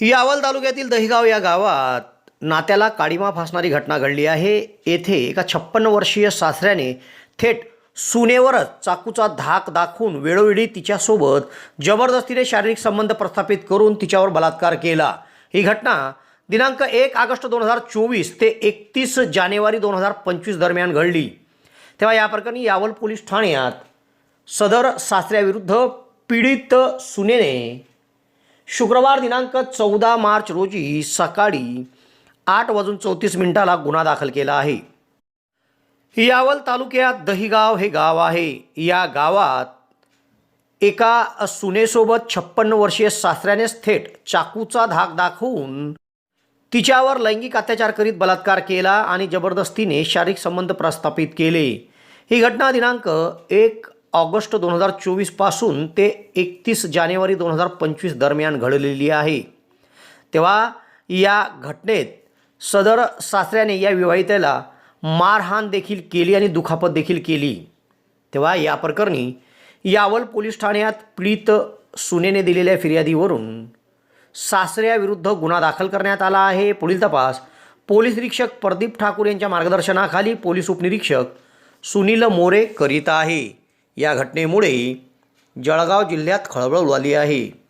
यावल तालुक्यातील दहिगाव या गावात नात्याला काळीमा फासणारी घटना घडली आहे. येथे एका छप्पन्न वर्षीय सासऱ्याने थेट सुनेवरच चाकूचा धाक दाखवून वेळोवेळी तिच्यासोबत जबरदस्तीने शारीरिक संबंध प्रस्थापित करून तिच्यावर बलात्कार केला. ही घटना दिनांक एक ऑगस्ट दोन हजार चोवीस ते एकतीस जानेवारी दोन हजार पंचवीस दरम्यान घडली. तेव्हा या प्रकरणी यावल पोलीस ठाण्यात सदर सासऱ्याविरुद्ध पीडित सुनेने शुक्रवार दिनांक चौदा मार्च रोजी सकाळी आठ वाजून चौतीस मिनिटाला गुन्हा दाखल केला आहे. यावल तालुक्यात दहिगाव हे गाव आहे. या गावात एका सुनेसोबत छप्पन्न वर्षीय सासऱ्यानेच थेट चाकूचा धाक दाखवून तिच्यावर लैंगिक अत्याचार करीत बलात्कार केला आणि जबरदस्तीने शारीरिक संबंध प्रस्थापित केले. ही घटना दिनांक एक ऑगस्ट दोन हजार चोवीसपासून ते एकतीस जानेवारी दोन हजार पंचवीस दरम्यान घडलेली आहे. तेव्हा या घटनेत सदर सासऱ्याने या विवाहितेला मारहाण देखील केली आणि दुखापत देखील केली. तेव्हा या प्रकरणी यावल पोलीस ठाण्यात पीडित सुनेने दिलेल्या फिर्यादीवरून सासऱ्याविरुद्ध गुन्हा दाखल करण्यात आला आहे. पुढील तपास पोलीस निरीक्षक प्रदीप ठाकूर यांच्या मार्गदर्शनाखाली पोलीस उपनिरीक्षक सुनील मोरे करीत आहे. या घटनेमुळे जळगाव जिल्ह्यात खळबळ उडाली आहे.